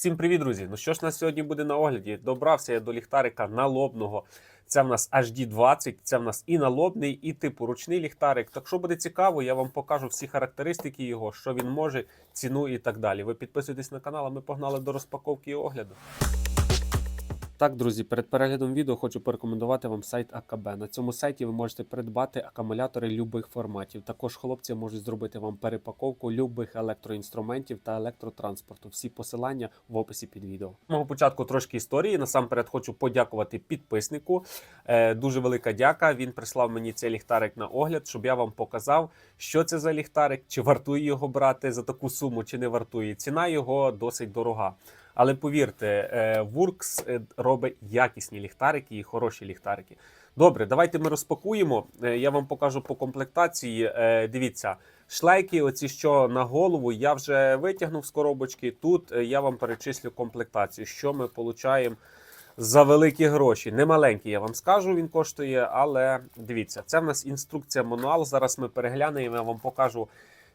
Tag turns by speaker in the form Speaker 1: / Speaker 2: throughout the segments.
Speaker 1: Всім привіт, друзі! Ну що ж на сьогодні буде на огляді? Добрався я до ліхтарика налобного. Це в нас HD20, це в нас і налобний, і типу ручний ліхтарик. Так що буде цікаво, я вам покажу всі характеристики його, що він може, ціну і так далі. Ви підписуйтесь на канал, а ми погнали до розпаковки і огляду. Так, друзі, перед переглядом відео хочу порекомендувати вам сайт АКБ. На цьому сайті ви можете придбати акумулятори любих форматів. Також хлопці можуть зробити вам перепаковку любих електроінструментів та електротранспорту. Всі посилання в описі під відео. Мого початку трошки історії. Насамперед хочу подякувати підписнику. Е, дуже велика дяка. Він прислав мені цей ліхтарик на огляд, щоб я вам показав, що це за ліхтарик, чи вартує його брати за таку суму, чи не вартує. Ціна його досить дорога. Але повірте, е, Вуркс е, робить якісні ліхтарики і хороші ліхтарики. Добре, давайте ми розпакуємо. Е, Я вам покажу по комплектації. Дивіться, шлейки, оці що на голову, я вже витягнув з коробочки. Тут я вам перечислю комплектацію, що ми отримуємо за великі гроші. Не маленький, я вам скажу, він коштує, але дивіться, це в нас інструкція мануал. Зараз ми переглянемо, я вам покажу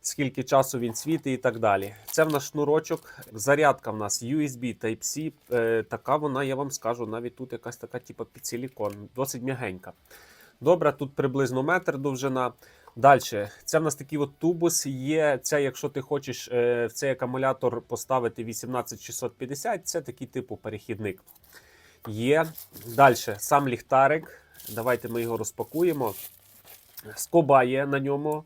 Speaker 1: скільки часу він світить і так далі. Це в нас шнурочок, зарядка в нас USB Type-C. Е, така вона, я вам скажу, навіть тут якась така, типу під силікон, досить м'ягенька. Добре, тут приблизно метр довжина. Далі, це в нас такий от тубус є. Це, якщо ти хочеш е, в цей акумулятор поставити 18650, це такий типу перехідник. Є. Далі, сам ліхтарик. Давайте ми його розпакуємо. Скоба є на ньому.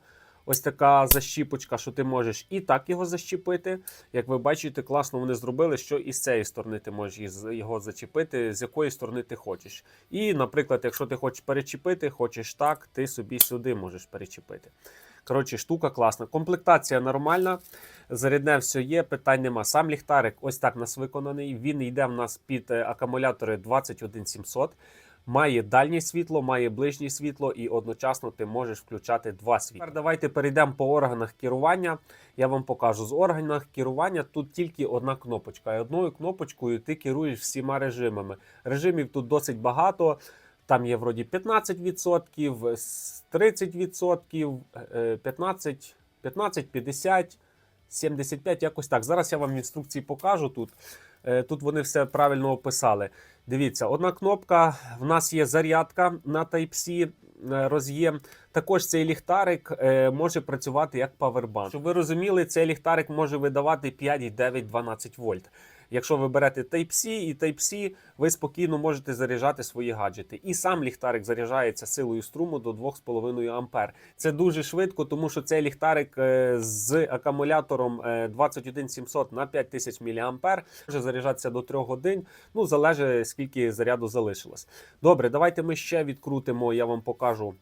Speaker 1: Ось така защіпочка, що ти можеш і так його защіпити. Як ви бачите, класно вони зробили, що і з цієї сторони ти можеш його зачепити, з якої сторони ти хочеш. І, наприклад, якщо ти хочеш перечепити, хочеш так, ти собі сюди можеш перечепити. Коротше, штука класна. Комплектація нормальна. Зарядне все є, питань нема. Сам ліхтарик ось так у нас виконаний. Він йде в нас під е, акумулятори 21700. Має дальнє світло, має ближнє світло, і одночасно ти можеш включати два світла. Тепер давайте перейдемо по органах керування. Я вам покажу з органах керування. Тут тільки одна кнопочка. І одною кнопочкою ти керуєш всіма режимами. Режимів тут досить багато. Там є вроді 15%, с- 30%, е, 15, 15, 50, 75, якось так. Зараз я вам інструкції покажу тут. Е, Тут вони все правильно описали. Дивіться, одна кнопка. В нас є зарядка на Type-C е, роз'єм. Також цей ліхтарик е, може працювати як павербанк. Щоб ви розуміли, цей ліхтарик може видавати 5, 9, 12 вольт. Якщо ви берете Type-C і Type-C, ви спокійно можете заряджати свої гаджети. І сам ліхтарик заряджається силою струму до 2,5 ампер. Це дуже швидко, тому що цей ліхтарик е, з акумулятором е, 21700 на 5000 мА може заряджатися до 3 годин. Ну, залежить скільки заряду залишилось. Добре, давайте ми ще відкрутимо. Я вам покажу.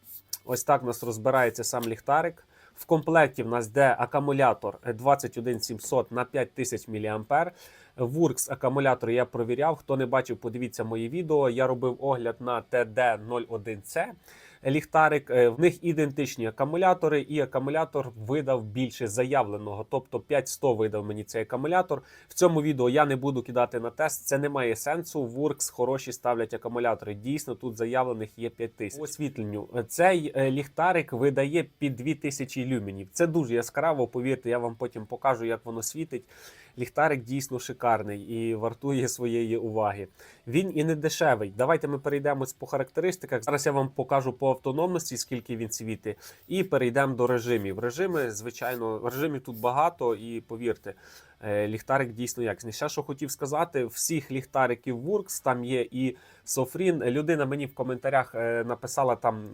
Speaker 1: Ось так у нас розбирається сам ліхтарик. В комплекті в нас йде акумулятор 21700 на 5000 мА. Вуркс акумулятор я провіряв. Хто не бачив, подивіться моє відео. Я робив огляд на TD01C. Ліхтарик, Е, в них ідентичні акумулятори, і акумулятор видав більше заявленого. Тобто 5100 видав мені цей акумулятор. В цьому відео я не буду кидати на тест. Це не має сенсу. Вуркс хороші ставлять акумулятори. Дійсно, тут заявлених є 5000. По освітленню цей е, ліхтарик видає під 2000 люмінів. Це дуже яскраво. Повірте, я вам потім покажу, як воно світить. Ліхтарик дійсно шикарний і вартує своєї уваги. Він і не дешевий. Давайте ми перейдемо по характеристиках. Зараз я вам покажу по автономності, скільки він світить, і перейдемо до режимів. Режими, звичайно, режимів тут багато, і повірте, е, ліхтарик дійсно якісний. Ще що хотів сказати, всіх ліхтариків Works там є і Софрін. Людина мені в коментарях е, написала там.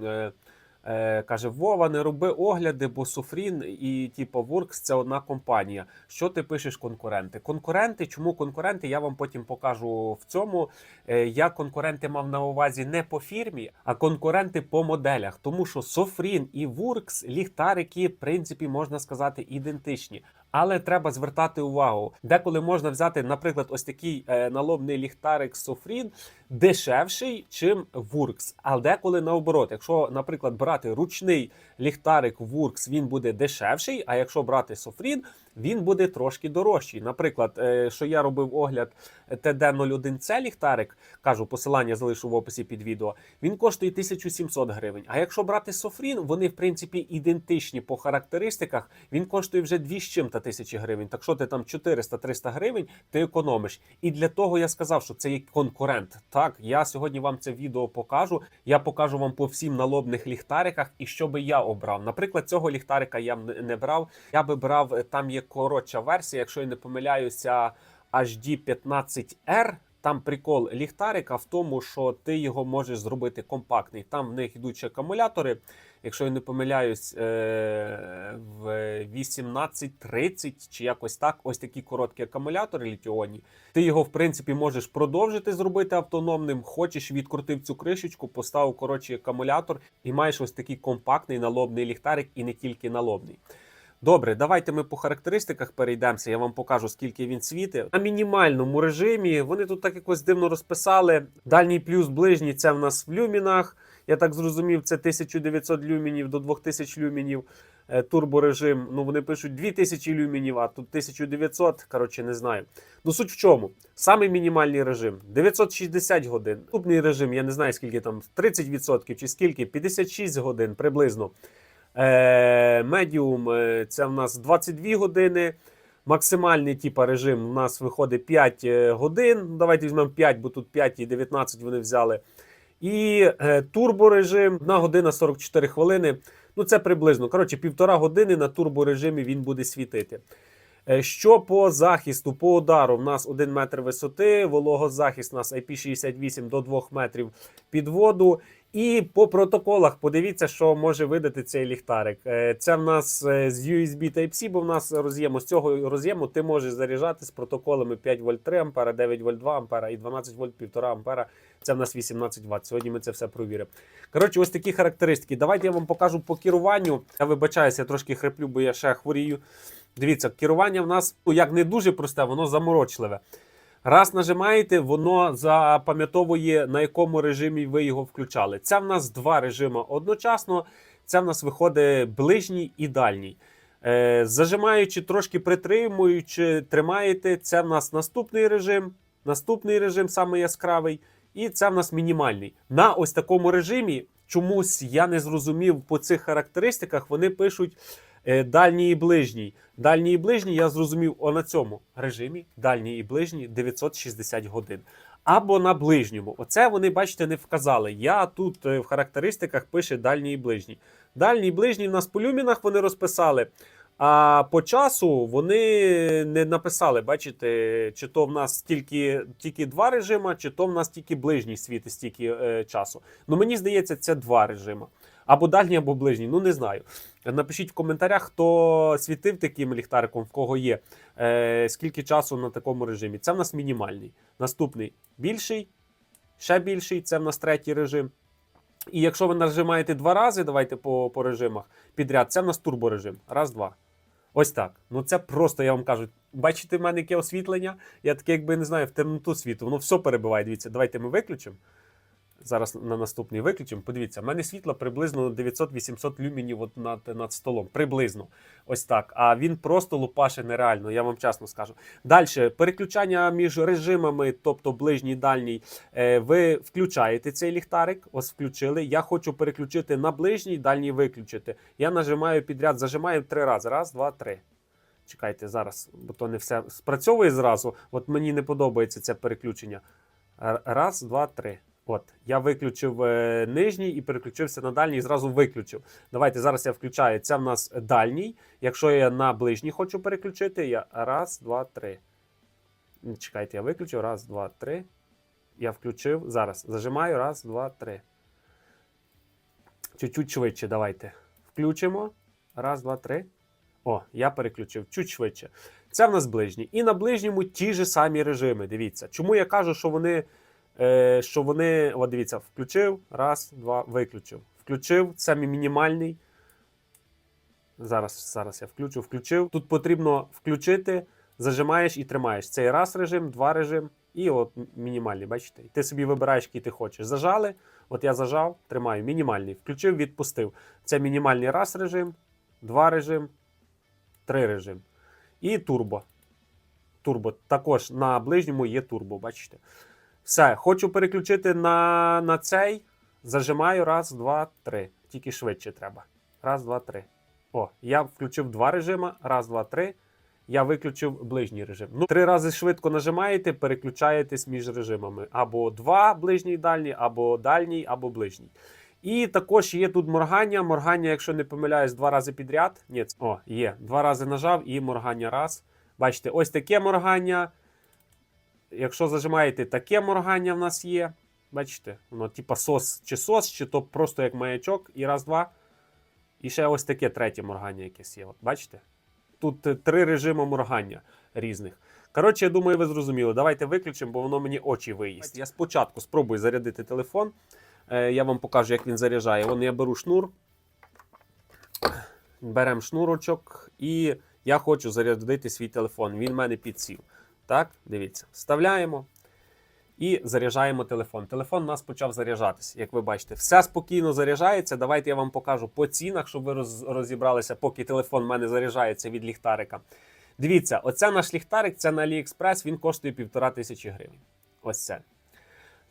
Speaker 1: Е, каже: Вова, не роби огляди, бо Софрін і типу Works це одна компанія. Що ти пишеш конкуренти? Конкуренти, чому конкуренти? Я вам потім покажу в цьому. Е, я конкуренти мав на увазі не по фірмі, а конкуренти по моделях. Тому що Софрін і Works ліхтарики, в принципі, можна сказати, ідентичні. Але треба звертати увагу, деколи можна взяти, наприклад, ось такий е, налобний ліхтарик Софрін дешевший, чим Вуркс. А деколи наоборот, якщо, наприклад, брати ручний ліхтарик Вуркс, він буде дешевший. А якщо брати Софрін, він буде трошки дорожчий. Наприклад, е, що я робив огляд TD01C ліхтарик, кажу, посилання залишу в описі під відео. Він коштує 1700 гривень. А якщо брати Софрін, вони в принципі ідентичні по характеристиках. Він коштує вже 2 з чим-то тисячі гривень. Так що ти там 400-300 гривень ти економиш. І для того я сказав, що це є конкурент. Так, я сьогодні вам це відео покажу. Я покажу вам по всім налобних ліхтариках і що би я обрав. Наприклад, цього ліхтарика я б не- не брав. Я би брав, е, там є коротша версія, якщо я не помиляюся, HD15R. Там прикол ліхтарика в тому, що ти його можеш зробити компактний. Там в них йдуть акумулятори. Якщо я не помиляюсь, е, в 1830 чи якось так, ось такі короткі акумулятори літіонні. Ти його, в принципі, можеш продовжити зробити автономним. Хочеш, відкрутив цю кришечку, поставив коротший акумулятор і маєш ось такий компактний налобний ліхтарик, і не тільки налобний. Добре, давайте ми по характеристиках перейдемося. Я вам покажу, скільки він світить. На мінімальному режимі вони тут так якось дивно розписали. Дальній плюс ближній це в нас в люмінах. Я так зрозумів, це 1900 люмінів до 2000 люмінів. Е, Турборежим. Ну вони пишуть 2000 люмінів, а тут 1900. Коротше, не знаю. Ну суть в чому? Самий мінімальний режим 960 годин. Наступний режим, я не знаю скільки там, 30% чи скільки, 56 годин приблизно. Е, Медіум е, це в нас 22 години. Максимальний типа режим у нас виходить 5 е, годин. Давайте візьмемо 5, бо тут 5 і 19 вони взяли. І е, турборежим 1 година 44 хвилини. Ну, це приблизно. Коротше, півтора години на турборежимі він буде світити. Е, Що по захисту, по удару, в нас 1 метр висоти, вологозахист у нас IP68 до 2 метрів під воду. І по протоколах подивіться, що може видати цей ліхтарик. Е, Це в нас е, з USB Type-C, бо в нас роз'єму. З цього роз'єму ти можеш заряджати з протоколами 5 вольт 3 ампера, 9 вольт 2 ампера і 12 вольт 1,5 ампера. Це в нас 18 Вт. Сьогодні ми це все провіримо. Коротше, ось такі характеристики. Давайте я вам покажу по керуванню. Я вибачаюся, я трошки хриплю, бо я ще хворію. Дивіться, керування в нас ну, як не дуже просте, воно заморочливе. Раз нажимаєте, воно запам'ятовує, на якому режимі ви його включали. Це в нас два режими одночасно. Це в нас виходить ближній і дальній. Е, зажимаючи, трошки притримуючи, тримаєте. Це в нас наступний режим. Наступний режим саме яскравий. І це в нас мінімальний. На ось такому режимі чомусь я не зрозумів по цих характеристиках. Вони пишуть дальній і ближній. Дальній і ближній я зрозумів о на цьому режимі. Дальній і ближній 960 годин. Або на ближньому. Оце вони, бачите, не вказали. Я тут е, в характеристиках пише дальній і ближній. Дальній і ближній в нас по люмінах вони розписали. А по часу вони не написали, бачите, чи то в нас тільки, тільки два режима, чи то в нас тільки ближній світи стільки е, часу. Ну мені здається, це два режима. Або дальній, або ближній. Ну не знаю. Напишіть в коментарях, хто світив таким ліхтариком, в кого є, е, скільки часу на такому режимі. Це в нас мінімальний. Наступний більший, ще більший, це в нас третій режим. І якщо ви нажимаєте два рази, давайте по, по режимах підряд, це в нас турборежим. Раз, два. Ось так. Ну це просто, я вам кажу. Бачите, в мене яке освітлення? Я таке, якби не знаю, в темноту світу. Воно все перебиває. Дивіться, давайте ми виключимо. Зараз на наступний виключимо. Подивіться, в мене світло приблизно 900-800 люмінів от над, над столом. Приблизно. Ось так. А він просто лупаше нереально, я вам чесно скажу. Далі, переключання між режимами, тобто ближній дальній, е, ви включаєте цей ліхтарик. Ось включили. Я хочу переключити на ближній, дальній виключити. Я нажимаю підряд, зажимаю три рази. Раз, два, три. Чекайте зараз, бо то не все спрацьовує зразу. От мені не подобається це переключення. Раз, два, три. От, я виключив е, нижній і переключився на дальній і зразу виключив. Давайте зараз я включаю. Це в нас дальній. Якщо я на ближній хочу переключити, я раз, два, три. Чекайте, я виключив. Раз, два, три. Я включив. Зараз зажимаю. Раз, два, три. Чуть-чуть швидше. Давайте. Включимо. Раз, два, три. О, я переключив чуть швидше. Це в нас ближній. І на ближньому ті ж самі режими. Дивіться. Чому я кажу, що вони. Е, що вони. От дивіться, включив. Раз, два, виключив. Включив. Це мінімальний. Зараз, зараз я включу. Включив. Тут потрібно включити, зажимаєш і тримаєш. Цей раз режим, два режим. І от мінімальний, бачите? Ти собі вибираєш, який ти хочеш. Зажали. От я зажав, тримаю. Мінімальний. Включив, відпустив. Це мінімальний раз режим, два режим, три режим. І турбо. Турбо. Також на ближньому є турбо, бачите. Все, хочу переключити на, на цей. Зажимаю. Раз, два, три. Тільки швидше треба. Раз, два, три. О, я включив два режими. Раз, два, три. Я виключив ближній режим. Ну, три рази швидко нажимаєте, переключаєтесь між режимами. Або два ближній і дальній, або дальній, або ближній. І також є тут моргання. Моргання, якщо не помиляюсь, два рази підряд. Ні, о, є. Два рази нажав і моргання раз. Бачите, ось таке моргання. Якщо зажимаєте, таке моргання в нас є. Бачите, воно типа сос чи сос, чи то просто як маячок. І раз, два. І ще ось таке третє моргання якесь є. От, бачите? Тут е, три режими моргання різних. Коротше, я думаю, ви зрозуміли. Давайте виключимо, бо воно мені очі виїсть. Я спочатку спробую зарядити телефон. Е, Я вам покажу, як він заряджає. Вон я беру шнур. Беремо шнурочок, і я хочу зарядити свій телефон. Він в мене підсів. Так, дивіться, вставляємо і заряджаємо телефон. Телефон у нас почав заряджатися, як ви бачите. Все спокійно заряджається. Давайте я вам покажу по цінах, щоб ви розібралися, поки телефон в мене заряджається від ліхтарика. Дивіться, оце наш ліхтарик, це на AliExpress, він коштує півтора тисячі гривень. Ось це.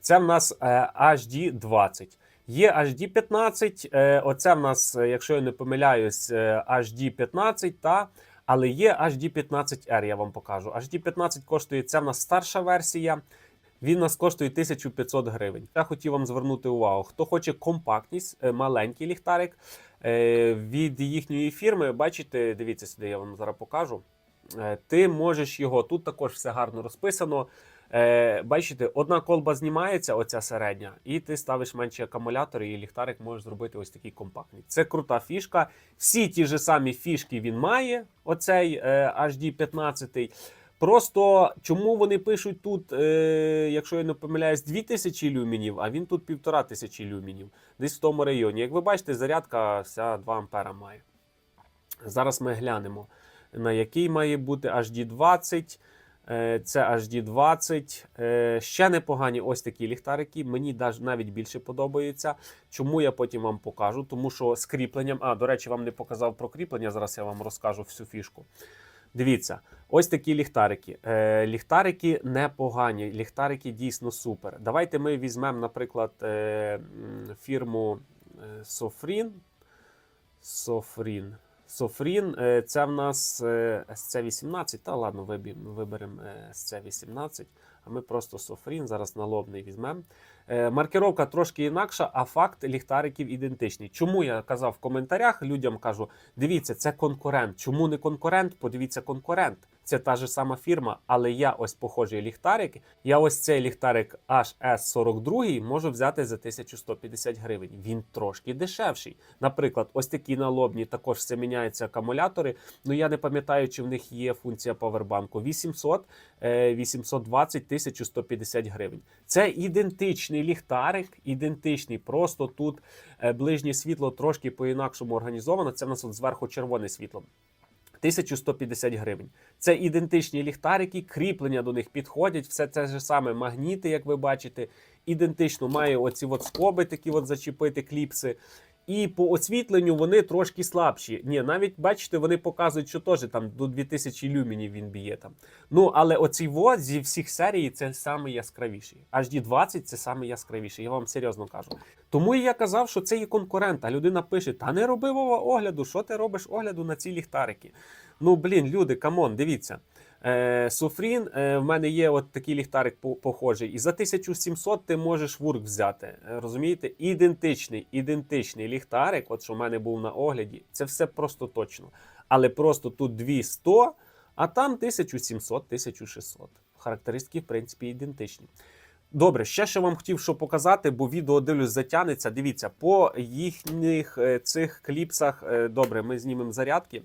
Speaker 1: Це в нас е, HD 20. Є HD 15, е, оце в нас, е, якщо я не помиляюсь, HD 15, та, але є HD 15R, я вам покажу. HD 15 коштує, це в нас старша версія. Він нас коштує 1500 гривень. Я хотів вам звернути увагу. Хто хоче компактність, е, маленький ліхтарик е, від їхньої фірми, бачите, дивіться сюди, я вам зараз покажу. Е, Ти можеш його, тут також все гарно розписано. Е, бачите, одна колба знімається, оця середня, і ти ставиш менші акумулятори, і ліхтарик можеш зробити ось такий компактний. Це крута фішка. Всі ті ж самі фішки він має, оцей е, HD 15. Просто чому вони пишуть тут, е, якщо я не помиляюсь, 2000 люмінів, а він тут 1500 люмінів, десь в тому районі. Як ви бачите, зарядка вся 2 ампера має. Зараз ми глянемо, на який має бути HD 20. Е, Це HD 20. Е, Ще непогані ось такі ліхтарики. Мені навіть більше подобаються. Чому я потім вам покажу? Тому що з кріпленням. А, до речі, вам не показав про кріплення. Зараз я вам розкажу всю фішку. Дивіться, ось такі ліхтарики. Е, ліхтарики непогані, ліхтарики дійсно супер. Давайте ми візьмемо, наприклад, е, фірму е, Sofrin. Sofrin. Е, це в нас е, SC18. Та ладно, виберемо е, SC18. А ми просто Софрін, зараз налобний візьмемо. Е, Маркировка трошки інакша, а факт ліхтариків ідентичний. Чому я казав в коментарях, людям кажу: дивіться, це конкурент. Чому не конкурент? Подивіться конкурент. Це та ж сама фірма, але я ось похожий ліхтарик. Я ось цей ліхтарик HS42 можу взяти за 1150 гривень. Він трошки дешевший. Наприклад, ось такі налобні також все міняються акумулятори. Ну я не пам'ятаю, чи в них є функція павербанку. 800, е, 820, 1150 гривень. Це ідентичний ліхтарик, ідентичний. Просто тут е, ближнє світло трошки по-інакшому організовано. Це в нас от зверху червоне світло. 1150 гривень. Це ідентичні ліхтарики, кріплення до них підходять, все це ж саме магніти, як ви бачите. Ідентично має оці от скоби, такі от зачепити кліпси. І по освітленню вони трошки слабші. Ні, навіть бачите, вони показують, що теж там до 2000 люмінів він б'є там. Ну, але оцей вот зі всіх серій це саме яскравіший. HD 20 це саме яскравіший, я вам серйозно кажу. Тому і я казав, що це є конкурент. А людина пише: Та не роби Вова огляду, що ти робиш огляду на ці ліхтарики? Ну, блін, люди, камон, дивіться. Е, Софрін, е, в мене є от такий ліхтарик похожий, і за 1700 ти можеш вурк взяти. Е, Розумієте? Ідентичний, ідентичний ліхтарик, от що в мене був на огляді, це все просто точно. Але просто тут 200, а там 1700-1600. Характеристики, в принципі, ідентичні. Добре, ще що вам хотів що показати, бо відео дивлюсь затягнеться. Дивіться, по їхніх е, цих кліпсах. е, Добре, ми знімемо зарядки.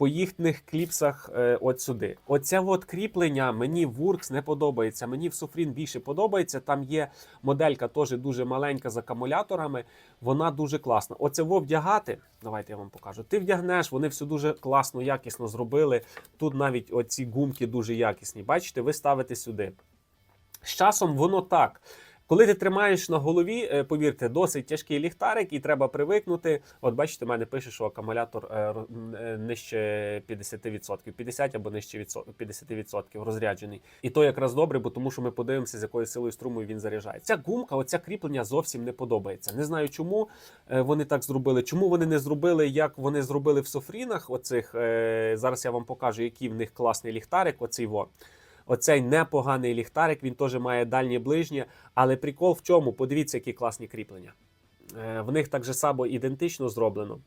Speaker 1: По їхніх кліпсах е, от сюди. Оце от кріплення мені в Works не подобається. Мені в Sofrin більше подобається. Там є моделька теж дуже маленька з акумуляторами. Вона дуже класна. Оце во вдягати. Давайте я вам покажу. Ти вдягнеш, вони все дуже класно, якісно зробили. Тут навіть оці гумки дуже якісні. Бачите, ви ставите сюди. З часом воно так. Коли ти тримаєш на голові, е, повірте, досить тяжкий ліхтарик, і треба привикнути. От бачите, в мене пише, що акумулятор е, е, нижче 50%, 50 або нижче відсо- 50% розряджений. І то якраз добре, бо тому що ми подивимося, з якою силою струму він заряджає. Ця гумка, оця кріплення зовсім не подобається. Не знаю, чому вони так зробили. Чому вони не зробили, як вони зробили в софрінах? Оцих зараз я вам покажу, який в них класний ліхтарик. Оцей во. Оцей непоганий ліхтарик, він теж має дальнє ближнє. Але прикол в чому? Подивіться, які класні кріплення. Е, В них так же само ідентично зроблено.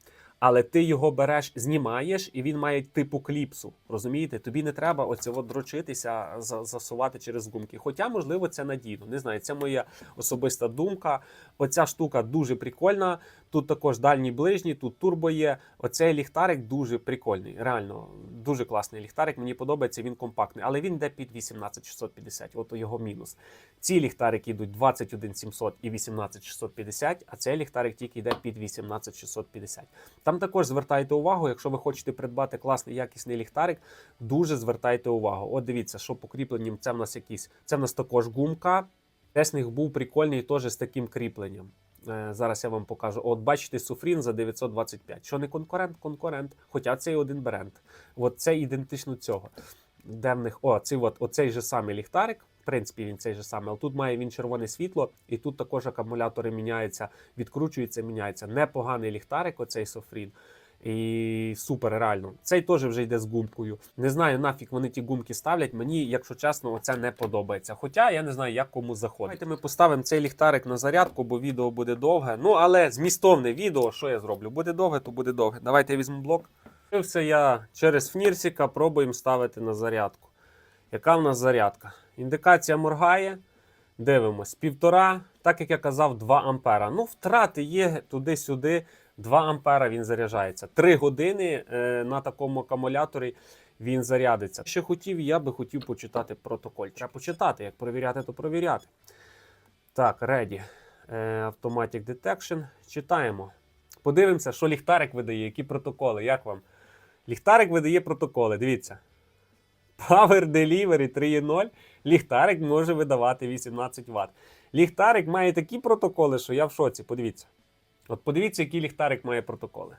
Speaker 1: Але ти його береш, знімаєш, і він має типу кліпсу. Розумієте? Тобі не треба оце от дрочитися, засувати через гумки. Хоча, можливо, це надійно. Не знаю, це моя особиста думка. Оця штука дуже прикольна. Тут також дальній ближній, тут турбо є. Оцей ліхтарик дуже прикольний. Реально, дуже класний ліхтарик. Мені подобається, він компактний, але він йде під 18650. От його мінус. Ці ліхтарики йдуть 21700 і 18650, а цей ліхтарик тільки йде під 18650. Там також звертайте увагу, якщо ви хочете придбати класний якісний ліхтарик, дуже звертайте увагу. От дивіться, що по кріпленням це в нас якісь. Це в нас також гумка. Десь в них був прикольний теж з таким кріпленням. Е, Зараз я вам покажу. От бачите, суфрін за 925. Що не конкурент, конкурент. Хоча це і один бренд. От це ідентично цього. Де в них о, цей от, оцей же самий ліхтарик. Принципі, він цей же самий, але тут має він червоне світло, і тут також акумулятори міняються, відкручуються, міняються. Непоганий ліхтарик, оцей софрін. І супер, реально. Цей теж вже йде з гумкою. Не знаю, нафіг вони ті гумки ставлять. Мені, якщо чесно, оце не подобається. Хоча я не знаю, як кому заходить. Давайте ми поставимо цей ліхтарик на зарядку, бо відео буде довге. Ну, але змістовне відео, що я зроблю? Буде довге, то буде довге. Давайте я візьму блок. Все я через фнірсіка пробуємо ставити на зарядку. Яка в нас зарядка? Індикація моргає. Дивимось, півтора, так як я казав, 2 ампера. Ну, втрати є туди-сюди. 2 ампера він заряджається. 3 години е, на такому акумуляторі він зарядиться. Ще хотів, я би хотів почитати протоколь. Треба почитати, як провіряти, то провіряти. Так, ready. Е, Automatic Detection. Читаємо. Подивимося, що ліхтарик видає, які протоколи. Як вам? Ліхтарик видає протоколи. Дивіться. Power Delivery 3.0. Ліхтарик може видавати 18 Вт. Ліхтарик має такі протоколи, що я в шоці. Подивіться. От подивіться, який ліхтарик має протоколи.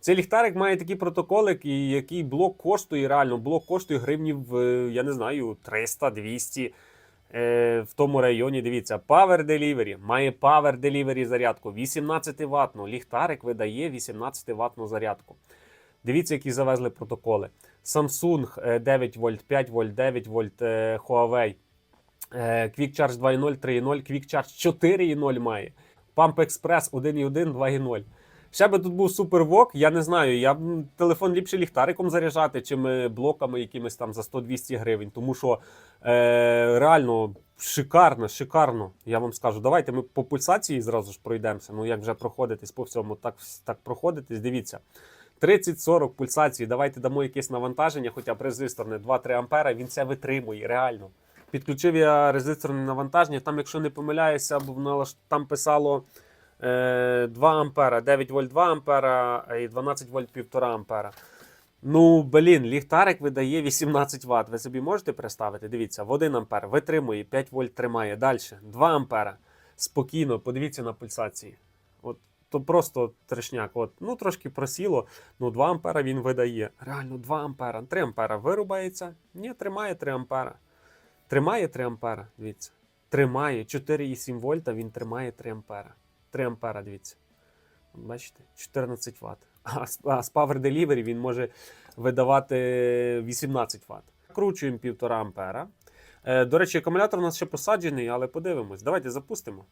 Speaker 1: Цей ліхтарик має такі протоколи, який, блок коштує реально. Блок коштує гривнів, е, я не знаю, 300-200 е, в тому районі. Дивіться, Power Delivery має Power Delivery зарядку 18 ватну. Ліхтарик видає 18 ватну зарядку. Дивіться, які завезли протоколи. Samsung е, 9 вольт, 5 вольт, 9 вольт, е, Huawei. е, Quick Charge 2.0, 3.0, Quick Charge 4.0 має. Pump Express 1.1, 2.0. Ще би тут був супервок, я не знаю. Я б телефон ліпше ліхтариком заряджати, чим е, блоками якимись там за 100-200 гривень. Тому що е, реально шикарно, шикарно. Я вам скажу. Давайте ми по пульсації зразу ж пройдемося. Ну як вже проходитись по всьому, так, так проходитись. Дивіться. 30-40 пульсацій. Давайте дамо якесь навантаження, хоча б резисторне 2-3 ампера, він це витримує реально. Підключив я резисторне навантаження. Там, якщо не помиляюся, там писало е, 2 ампера, 9 вольт 2 ампера і 12 вольт 1,5 ампера. Ну, блін, ліхтарик видає 18 Вт. Ви собі можете представити? Дивіться, в 1 ампер витримує, 5 вольт тримає. Далі 2 ампера. Спокійно, подивіться на пульсації. От, то просто трешняк. От, ну, трошки просіло. Ну, 2 ампера він видає. Реально, 2 ампера. 3 ампера вирубається. Ні, тримає 3 ампера. Тримає 3 ампера, дивіться. Тримає 4,7 вольта, він тримає 3 ампера. 3 ампера, дивіться. Бачите, 14 Вт. А з, Power Delivery він може видавати 18 Вт. Кручуємо 1,5 ампера. Е, до речі, акумулятор у нас ще посаджений, але подивимось. Давайте запустимо.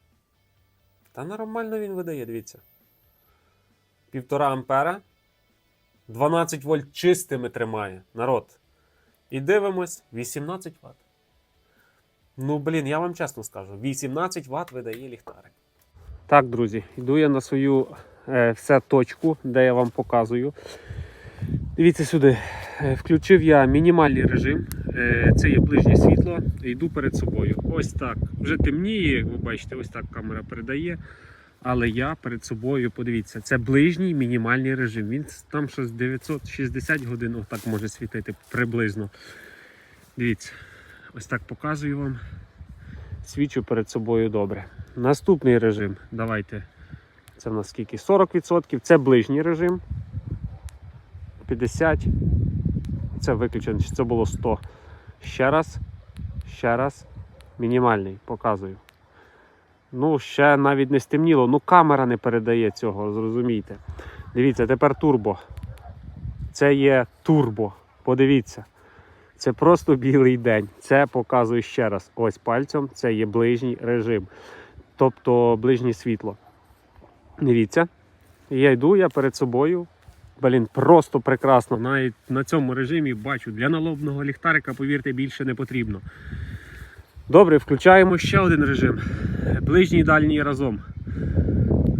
Speaker 1: Та нормально він видає, дивіться. 1,5 ампера. 12 вольт чистими тримає народ. І дивимось 18 Вт. Ну, блін, я вам чесно скажу, 18 Вт видає ліхтарик. Так, друзі, йду я на свою е, все точку, де я вам показую. Дивіться сюди. Е, Включив я мінімальний режим. Е, Це є ближнє світло. Йду перед собою. Ось так. Вже темніє, як ви бачите, ось так камера передає. Але я перед собою, подивіться, це ближній мінімальний режим. Він там щось 960 годин отак може світити приблизно. Дивіться, ось так показую вам. свічу перед собою добре. Наступний режим. Давайте. Це в нас скільки? 40%. Це ближній режим. 50. Це виключено. Це було 100. Ще раз. Ще раз. Мінімальний. Показую. Ну, ще навіть не стемніло. Ну, камера не передає цього, зрозумійте. Дивіться, тепер турбо. Це є турбо. Подивіться. Це просто білий день. Це показую ще раз. Ось пальцем. Це є ближній режим. Тобто ближнє світло. Дивіться. Я йду, я перед собою. Блін, просто прекрасно. Навіть на цьому режимі бачу, для налобного ліхтарика, повірте, більше не потрібно. Добре, включаємо ще один режим. Ближній і дальній разом.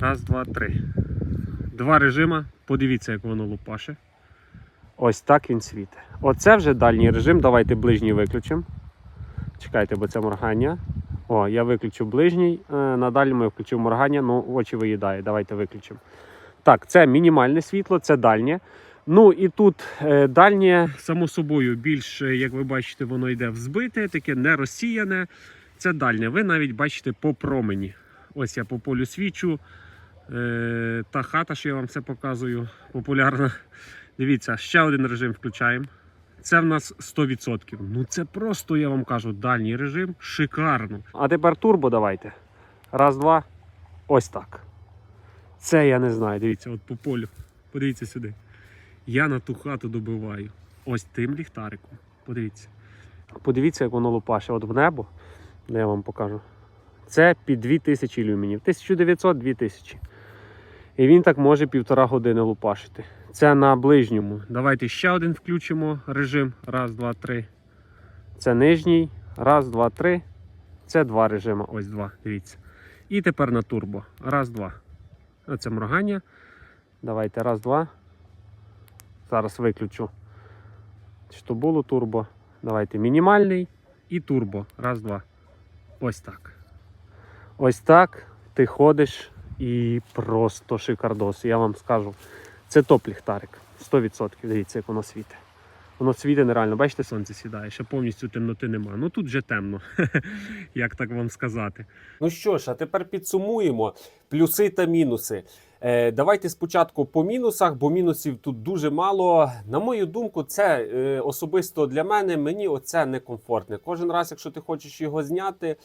Speaker 1: Раз, два, три. Два режима. Подивіться, як воно лупаше. Ось так він світить. Оце вже дальній режим. Давайте ближній виключимо. Чекайте, бо це моргання. О, я виключу ближній. Е, На дальньому я включив моргання, ну очі виїдає. Давайте виключимо. Так, це мінімальне світло, це дальнє. Ну і тут е, дальнє, само собою, більш, е, як ви бачите, воно йде взбите, таке не розсіяне. Це дальнє. Ви навіть бачите по промені. Ось я по полю свічу. Е, та хата, що я вам все показую, популярна. Дивіться, ще один режим включаємо. Це в нас 100%. Ну це просто, я вам кажу, дальній режим. Шикарно. А тепер турбо давайте. Раз, два. Ось так. Це я не знаю. Дивіться, от по полю. Подивіться сюди. Я на ту хату добиваю. Ось тим ліхтариком. Подивіться. Подивіться, як воно лупаше. От в небо. де Я вам покажу. Це під 2000 люмінів. 1900-2000. І він так може півтора години лупашити. Це на ближньому. Давайте ще один включимо режим. Раз, два, три. Це нижній. Раз, два, три. Це два режими. Ось два. Дивіться. І тепер на турбо. Раз, два. Оце моргання. Давайте раз, два. Зараз виключу. Що було турбо. Давайте мінімальний і турбо. Раз, два. Ось так. Ось так ти ходиш і просто шикардос. Я вам скажу. Це топ ліхтарик. 100%. Дивіться, як воно світить. Воно світить нереально. Бачите, сонце сідає, ще повністю темноти нема. Ну тут вже темно, як так вам сказати. Ну що ж, а тепер підсумуємо плюси та мінуси. Е, давайте спочатку по мінусах, бо мінусів тут дуже мало. На мою думку, це е, особисто для мене мені оце некомфортне. Кожен раз, якщо ти хочеш його зняти,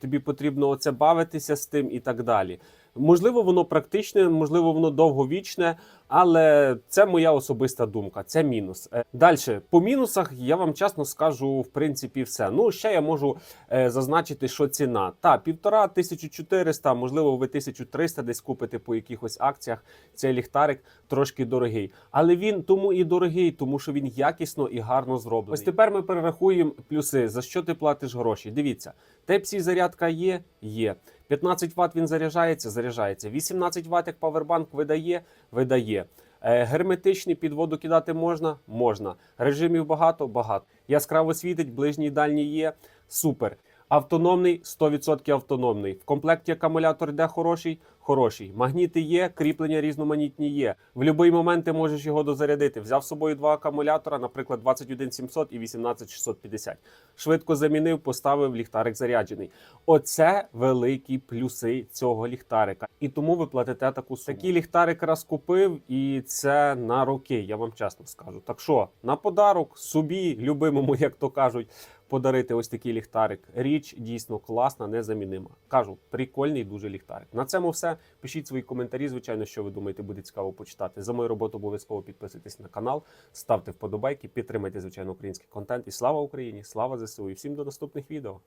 Speaker 1: тобі потрібно оце бавитися з тим і так далі. Можливо, воно практичне, можливо, воно довговічне, але це моя особиста думка. Це мінус. Далі, по мінусах я вам чесно скажу, в принципі, все. Ну, ще я можу е, зазначити, що ціна. Та, півтора, 1400, можливо, ви 1300 десь купите по якихось акціях. Цей ліхтарик трошки дорогий. Але він тому і дорогий, тому що він якісно і гарно зроблений. Ось тепер ми перерахуємо плюси, за що ти платиш гроші. Дивіться, Type-C зарядка є, є. 15 Вт він заряджається, заряджається. 18 Вт як павербанк видає, видає. Е, Герметичний під воду кидати можна? Можна. Режимів багато, багато. Яскраво світить, ближній дальній є. Супер. Автономний 100% автономний. В комплекті акумулятор йде хороший, хороший. Магніти є, кріплення різноманітні є. В будь-який момент ти можеш його дозарядити. Взяв з собою два акумулятора, наприклад, 21700 і 18650. Швидко замінив, поставив ліхтарик заряджений. Оце великі плюси цього ліхтарика. І тому ви платите таку суму. Такий ліхтарик раз купив, і це на роки, я вам чесно скажу. Так що на подарок собі, любимому, як то кажуть, подарити ось такий ліхтарик. Річ дійсно класна, незамінима. Кажу, прикольний дуже ліхтарик. На цьому все. Пишіть свої коментарі. Звичайно, що ви думаєте, буде цікаво почитати. За мою роботу обов'язково підписуйтесь на канал, ставте вподобайки, підтримайте звичайно український контент. І слава Україні! Слава ЗСУ! І всім до наступних відео.